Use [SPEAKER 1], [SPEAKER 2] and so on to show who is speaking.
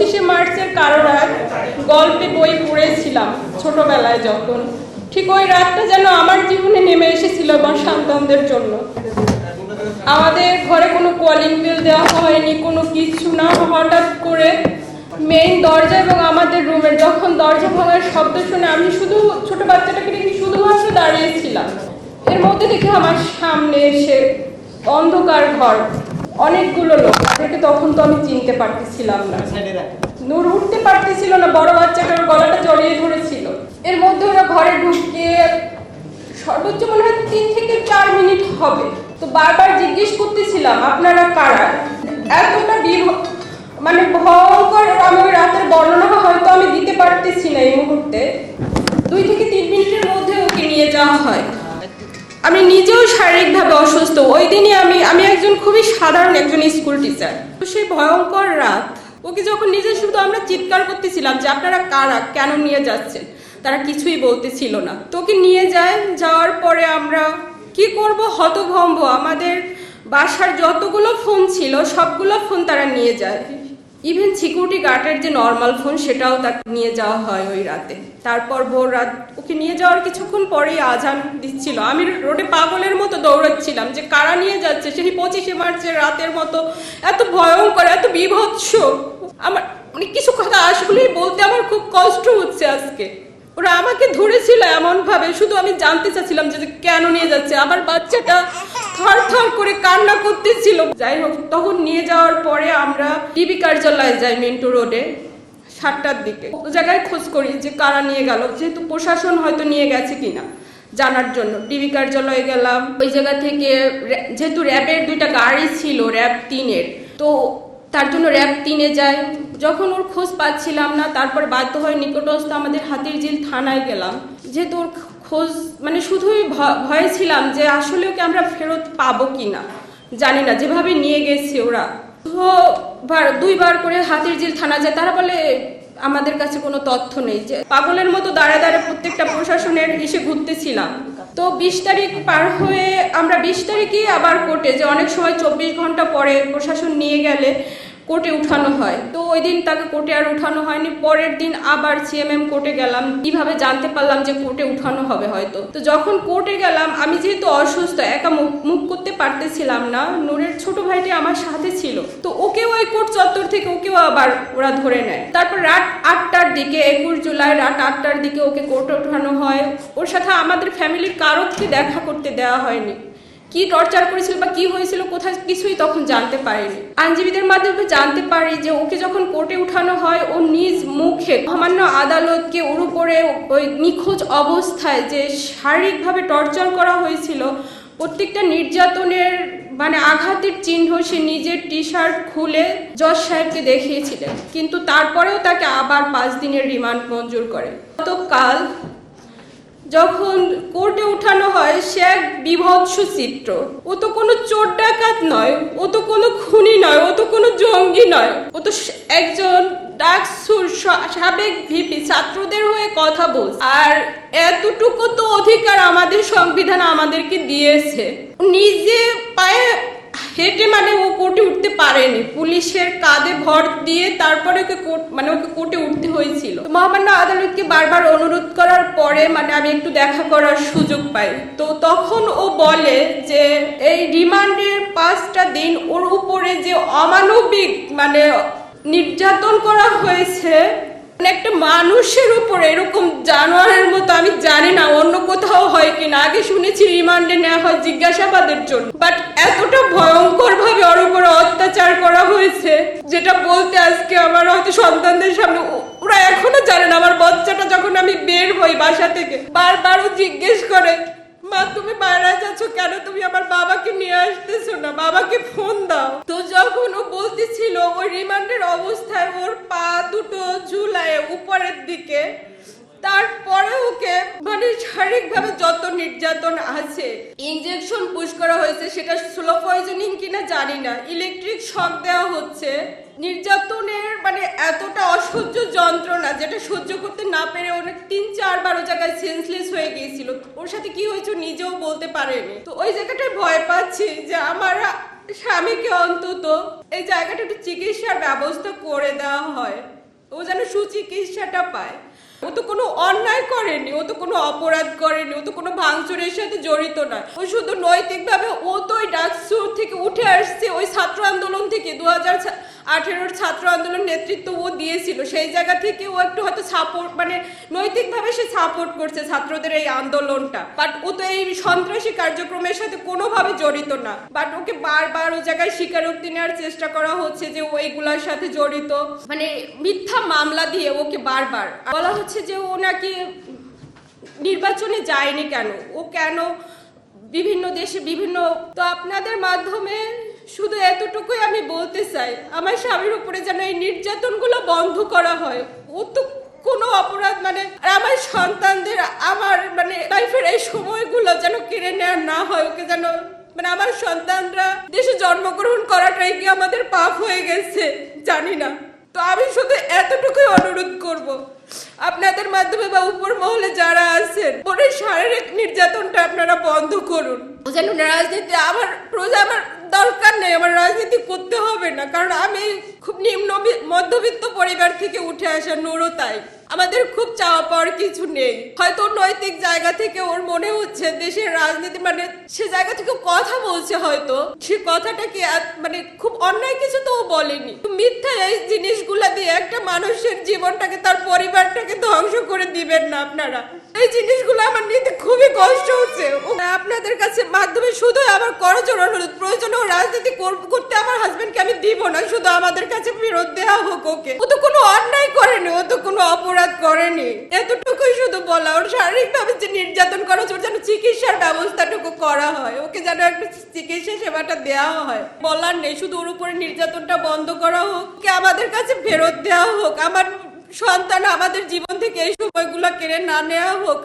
[SPEAKER 1] পঁচিশে মার্চের কারও রাত গল্পে বই পড়েছিলাম ছোটবেলায় যখন। ঠিক ওই রাতটা যেন আমার জীবনে নেমে এসেছিল আমার সন্তানদের জন্য। আমাদের ঘরে কোনো কলিং বিল দেওয়া হয়নি, কোনো কিছু না। হঠাৎ করে মেইন দরজা এবং আমাদের রুমের যখন দরজা ভাঙার শব্দ শুনে আমি শুধু ছোট বাচ্চাটাকে দেখে শুধুমাত্র দাঁড়িয়েছিলাম এর মধ্যে দেখে আমার সামনে এসে অন্ধকার ঘর। অনেকগুলো লোক। তাদেরকে তখন তো আমি চিনতে পারতেছিলাম না। নূর উঠতে পারতেছিল না বড় বাচ্চাটার গলাটা জড়িয়ে ধরেছিল। এর মধ্যে ওরা ঘরে ঢুকে সর্বোচ্চ মনে হয় তিন থেকে চার মিনিট হবে। তো বারবার জিজ্ঞেস করতেছিলাম আপনারা কারা? এতটা বিভ মানে ভয়ঙ্কর আমি ওই রাতের বর্ণনা হয়তো আমি দিতে পারতেছি না এই মুহূর্তে। দুই থেকে তিন মিনিটের মধ্যে ওকে নিয়ে যাওয়া হয়। আমি নিজেও শারীরিকভাবে অসুস্থ ওই দিনই আমি আমি একজন খুবই সাধারণ একজন স্কুল টিচার। তো সেই ভয়ঙ্কর রাত, ওকে যখন নিজে শুধু আমরা চিৎকার করতেছিলাম যে আপনারা কারা, কেন নিয়ে যাচ্ছেন, তারা কিছুই বলতেছিল না। তোকে নিয়ে যায়, যাওয়ার পরে আমরা কি করব, হতভম্ব। আমাদের বাসার যতগুলো ফোন ছিল, সবগুলো ফোন তারা নিয়ে যায়। ইভেন সিকিউরিটি গার্ডের যে নর্মাল ফোন সেটাও তাকে নিয়ে যাওয়া হয় ওই রাতে। তারপর ভোর রাত ওকে নিয়ে যাওয়ার কিছুক্ষণ পরেই আজান দিচ্ছিল। আমি রোডে পাগলের মতো দৌড়াচ্ছিলাম যে কারা নিয়ে যাচ্ছে? সেই পঁচিশে মার্চের রাতের মতো এত ভয়ঙ্কর, এত বিভৎস। আমার মানে কিছু কথা আসলেই বলতে আমার খুব কষ্ট হচ্ছে আজকে। ওরা আমাকে ধরেছিল এমন ভাবে শুধু আমি জানতে চাচ্ছিলাম যে কেন নিয়ে যাচ্ছে? আমার বাচ্চাটা থর থর করে কান্না করতেছিল। যাই হোক, তখন নিয়ে যাওয়ার পরে আমরা ডিবি কার্যালয়ে যাই মিন্টু রোডে, সাতটার দিকে। ও জায়গায় খোঁজ করি যে কারা নিয়ে গেল, যেহেতু প্রশাসন হয়তো নিয়ে গেছে কিনা জানার জন্য। ডিবি কার্যালয়ে গেলাম। ওই জায়গা থেকে যেহেতু র্যাবের দুইটা গাড়ি ছিল, র্যাব তিনের, তো তার জন্য র্যাব তিনে যায় যখন ওর খোঁজ পাচ্ছিলাম না, তারপর বাধ্য হয়ে নিকটস্থ আমাদের হাতির ঝিল থানায় গেলাম। যেহেতু ওর খোঁজ মানে শুধুই ভয়ে ছিলাম যে আসলে ওকে আমরা ফেরত পাবো কি না জানি না, যেভাবে নিয়ে গেছে ওরা। দুইবার করে হাতির ঝিল থানা যায়, তারা বলে, আমাদের কাছে কোনো তথ্য নেই। যে পাগলের মতো দাঁড়ায় দাঁড়ায় প্রত্যেকটা প্রশাসনের এসে ঘুরতেছিলাম। তো বিশ তারিখ পার হয়ে, আমরা বিশ তারিখই আবার কোর্টে যে অনেক সময় চব্বিশ ঘণ্টা পরে প্রশাসন নিয়ে গেলে কোর্টে উঠানো হয়। তো ওই দিন তাকে কোর্টে আর উঠানো হয়নি। পরের দিন আবার সিএমএম কোর্টে গেলাম। কীভাবে জানতে পারলাম যে কোর্টে উঠানো হবে হয়তো। তো যখন কোর্টে গেলাম, আমি যেহেতু অসুস্থ, একা মুখ করতে পারতেছিলাম না, নূরের ছোট ভাইটি আমার সাথে ছিল। তো ওকেও ওই কোর্ট চত্বর থেকে ওকেও আবার ওরা ধরে নেয়। তারপর রাত আটটার দিকে, একুশ জুলাই রাত আটটার দিকে ওকে কোর্টে ওঠানো হয়। ওর সাথে আমাদের ফ্যামিলির কারোকে দেখা করতে দেওয়া হয়নি। কি টর্চার করেছিল বা কি হয়েছিল কোথায় কিছুই তখন জানতে পারেনি। আইনজীবীদের মাধ্যমে জানতে পারি যে ওকে যখন কোর্টে উঠানো হয়, ও নিজ মুখে সামান্য আদালতকে ওর উপরে ওই নিখোঁজ অবস্থায় যে শারীরিকভাবে টর্চার করা হয়েছিল, প্রত্যেকটা নির্যাতনের মানে আঘাতের চিহ্ন সে নিজের টি শার্ট খুলে জজ সাহেবকে দেখিয়েছিলেন। কিন্তু তারপরেও তাকে আবার পাঁচ দিনের রিমান্ড মঞ্জুর করে। গতকাল যখন কোর্টে উঠানো হয়, সে এক বিভৎস চিত্র। ও তো কোনো চোর ডাকাত নয়, ও তো কোনো খুনি নয়, ও তো কোনো জঙ্গি নয়। ও তো একজন ডাকসুর সাবেক ভিপি, ছাত্রদের হয়ে কথা বল আর এতটুকু তো অধিকার আমাদের সংবিধান আমাদেরকে দিয়েছে। নিজে পায়ে হেঁটে মানে ও কোর্টে উঠতে পারেনি। পুলিশের কাঁধে ভর দিয়ে তারপরে ওকে কোর্ট মানে ওকে কোর্টে উঠতে হয়েছিল। মহামান্য আদালতকে বারবার অনুরোধ করার পরে মানে আমি একটু দেখা করার সুযোগ পাই। তো তখন ও বলে যে, এই রিমান্ডের পাঁচটা দিন ওর উপরে যে অমানবিক মানে নির্যাতন করা হয়েছে মানে একটা মানুষের উপর এরকম কোথাও আগে শুনেছি রিমান্ডে নেওয়া হয় জিজ্ঞাসাবাদের জন্য। বাট এতটা ভয়ঙ্কর ভাবে ওর উপরে অত্যাচার করা হয়েছে, যেটা বলতে আজকে আমার হয়তো সন্তানদের সামনে, ওরা এখনও জানে না। আমার বাচ্চাটা যখন আমি বের হই বাসা থেকে বারবারও জিজ্ঞেস করে, মা, তুমি মারা যাচ্ছ কেন? তুমি আমার বাবাকে নিয়ে আসতেছো না। বাবাকে ফোন দাও। তো যখন ও বলতেছিল, ওই রিমান্ডের অবস্থায় ওর পা দুটো ঝুলায় উপরের দিকে। তারপরে ওকে মানে শারীরিকভাবে যত নির্যাতন আছে ইনজেকশন পুশ করা হয়েছে, সেটা স্লো পয়জনিং কিনা জানি না। ইলেকট্রিক শক দেওয়া হচ্ছে। নির্যাতনের মানে এতটা অসহ্য যন্ত্রণা যেটা সহ্য করতে না পেরে অনেক তিন চারবার ও জায়গায় সেন্সলেস হয়ে গিয়েছিল। ওর সাথে কি হয়েছে নিজেও বলতে পারেনি। তো ওই জায়গাটায় ভয় পাচ্ছি যে আমার স্বামীকে অন্তত এই জায়গাটা একটু চিকিৎসার ব্যবস্থা করে দেওয়া হয়। ও যেন সুচিকিৎসাটা পায়। ও তো কোনো অন্যায় করেনি, ও তো কোনো অপরাধ করেনি, ও তো কোনো ভাঙচুরের সাথে জড়িত নয়। ও শুধু নৈতিকভাবে ও তো ওই ডাকসুর থেকে উঠে আসছে ওই ছাত্র আন্দোলন থেকে দু হাজার আঠেরোর ছাত্র আন্দোলন নেতৃত্ব ও দিয়েছিল। সেই জায়গা থেকে ও একটু হয়তো সাপোর্ট মানে নৈতিকভাবে সে সাপোর্ট করছে ছাত্রদের এই আন্দোলনটা। বাট ও তো এই সন্ত্রাসী কার্যক্রমের সাথে কোনোভাবে জড়িত না। বাট ওকে বারবার ওই জায়গায় স্বীকারোক্তি নেওয়ার চেষ্টা করা হচ্ছে যে ও এইগুলার সাথে জড়িত। মানে মিথ্যা মামলা দিয়ে ওকে বারবার। বলা হচ্ছে যে ও নাকি নির্বাচনে যায়নি কেন? ও কেন বিভিন্ন দেশে বিভিন্ন, তো আপনাদের মাধ্যমে শুধু এতটুকুই আমি বলতে চাই, আমার স্বামীর উপরে যেন এই নির্যাতনগুলো বন্ধ করা হয়। ও তো কোনো অপরাধ মানে আর আমার সন্তানদের, আমার মানে লাইফের এই সময়গুলো যেন কেড়ে নেওয়া না হয়, ওকে যেন মানে আমার সন্তানরা দেশে জন্মগ্রহণ করাটাই কি আমাদের পাপ হয়ে গেছে? জানি না। তো আমি শুধু এতটুকুই অনুরোধ করব। আপনাদের মাধ্যমে বা উপর মহলে যারা আছেন এই শারীরিক নির্যাতনটা আপনারা বন্ধ করুন। যেন রাজনীতি, আমার প্রজা, আমার দরকার নেই, আমার রাজনীতি করতে হবে না। কারণ আমি খুব নিম্ন মধ্যবিত্ত পরিবার থেকে উঠে আসা নুরও তাই আমাদের খুব চাওয়া পাওয়ার কিছু নেই। হয়তো নৈতিক জায়গা থেকে ওর মনে হচ্ছে দেশের রাজনীতি মানে সে জায়গা থেকে কথা বলছে হয়তো। সে কথাটা কি মানে খুব অন্যায় কিছু তো বলেনি। মিথ্যা এই জিনিসগুলা দিয়ে একটা মানুষের জীবনটাকে তার পরিবারটাকে ধ্বংস করে দিবেন না আপনারা। এই জিনিসগুলো আমার নিতে খুবই কষ্ট হচ্ছে। আপনাদের কাছে মাধ্যমে শুধু আমার করজোর অনুরোধ, প্রয়োজনে ও রাজনীতি কর- করতে আমার হাজবেন্ডকে আমি দিব না, শুধু আমাদের কাছে ফেরত দেওয়া হোক ওকে। ও তো কোনো অন্যায় করেনি ও তো কোনো অপরাধ করেনি। এতটুকুই শুধু বলা, ওর শারীরিকভাবে যে নির্যাতন করা হচ্ছে, ওর যেন চিকিৎসার ব্যবস্থাটুকু করা হয়, ওকে যেন একটা চিকিৎসা সেবাটা দেওয়া হয়। বলার নেই, শুধু ওর উপরে নির্যাতনটা বন্ধ করা হোক কে আমাদের কাছে ফেরত দেওয়া হোক, আমার সন্তান আমাদের জীবন থেকে এই সময়গুলো কেড়ে না নেওয়া হোক